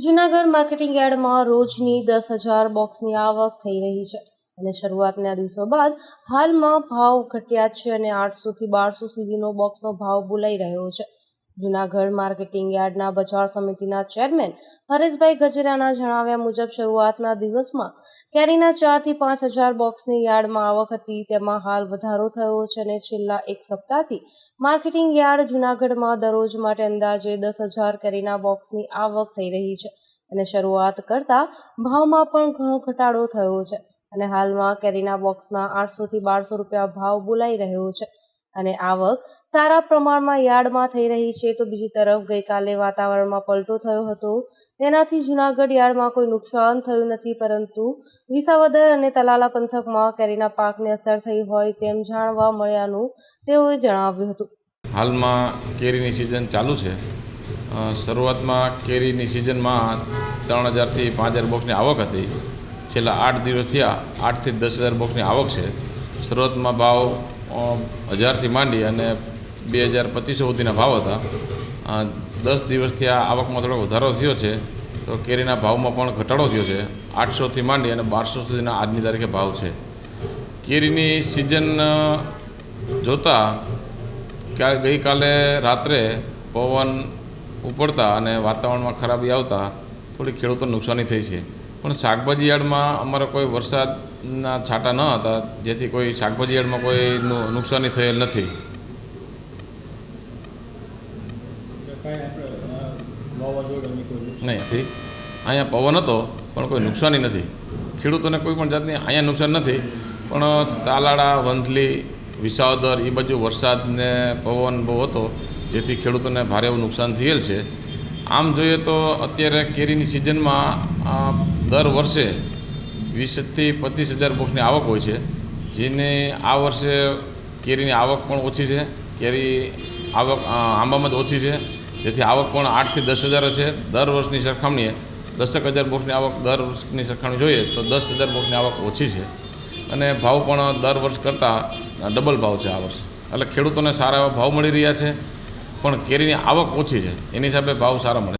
Junagadh marketing યાર્ડમાં રોજની દસ હજાર બોક્સની આવક થઈ રહી છે અને શરૂઆતના દિવસો બાદ હાલમાં ભાવ ઘટ્યા છે અને આઠસોથી બારસો સુધીનો બોક્સનો ભાવ બોલાઈ રહ્યો છે. જૂનાગઢ માર્કેટિંગ યાર્ડના બજાર સમિતિના ચેરમેન હરેશભાઈ ગજેરાના જણાવ્યા મુજબ શરૂઆતના દિવસમાં કેરીના ચારથી પાંચ હજાર બોક્સની યાર્ડમાં આવક હતી. તેમાં હાલ વધારો થયો છે અને છેલ્લા એક સપ્તાહથી માર્કેટિંગ યાર્ડ જૂનાગઢમાં દરરોજ માટે અંદાજે દસ હજાર કેરીના બોક્સની આવક થઈ રહી છે અને શરૂઆત કરતા ભાવમાં પણ ઘણો ઘટાડો થયો છે અને હાલમાં કેરીના બોક્સના આઠસોથી બારસો રૂપિયા ભાવ બોલાઈ રહ્યો છે. અને આવક સારા પ્રમાણમાં યાર્ડમાં થઈ રહી છે, તો બીજી તરફ ગઈકાલે વાતાવરણમાં પલટો થયો હતો. તેનાથી જૂનાગઢ યાર્ડમાં કોઈ નુકસાન થયું નથી, પરંતુ વિસાવદર અને તલાલા પંથકમાં કેરીના પાકને અસર થઈ હોય તેમ જાણવા મળ્યાનું તેઓએ જણાવ્યું હતું. હાલમાં કેરીની સિઝન ચાલુ છે. શરૂઆતમાં કેરીની સિઝનમાં ત્રણ હજારથી પાંચ હજાર બોક્સની આવક હતી. છેલ્લા આઠ દિવસ થયા આઠથી દસ હજાર બોક્સની આવક છે. શરૂઆતમાં ભાવ હજારથી માંડી અને બે હજાર પચીસો સુધીના ભાવ હતા. દસ દિવસથી આ આવકમાં થોડો વધારો થયો છે, તો કેરીના ભાવમાં પણ ઘટાડો થયો છે. આઠસોથી માંડી અને બારસો સુધીના આજની તારીખે ભાવ છે. કેરીની સિઝન જોતાં ગઈકાલે રાત્રે પવન ઉપડતા અને વાતાવરણમાં ખરાબી આવતા થોડી ખેડૂતોને નુકસાની થઈ છે. પણ શાકભાજી યાર્ડમાં અમારા કોઈ વરસાદના છાંટા ન હતા, જેથી કોઈ શાકભાજી યાર્ડમાં કોઈ નુકસાની થયેલ નથી. નહીં નથી અહીંયા પવન હતો, પણ કોઈ નુકસાની નથી. ખેડૂતોને કોઈ પણ જાતની અહીંયા નુકસાન નથી, પણ તાલાળા, વંથલી, વિસાવદર એ બાજુ વરસાદને પવન બહુ હતો, જેથી ખેડૂતોને ભારે એવું નુકસાન થયેલ છે. આમ જોઈએ તો અત્યારે કેરીની સિઝનમાં દર વર્ષે વીસથી પચીસ હજાર બોક્સની આવક હોય છે. જેને આ વર્ષે કેરીની આવક પણ ઓછી છે. કેરી આવક આંબામાં જ ઓછી છે. જેથી આવક પણ આઠથી દસ હજાર છે. દર વર્ષની સરખામણીએ દસેક હજાર બોક્સની આવક દર વર્ષની સરખામણી જોઈએ તો દસ હજાર બોક્સની આવક ઓછી છે. અને ભાવ પણ દર વર્ષ કરતાં ડબલ ભાવ છે આ વર્ષે. એટલે ખેડૂતોને સારા એવા ભાવ મળી રહ્યા છે. પણ કેરીની આવક ઓછી છે. એની હિસાબે ભાવ સારા મળે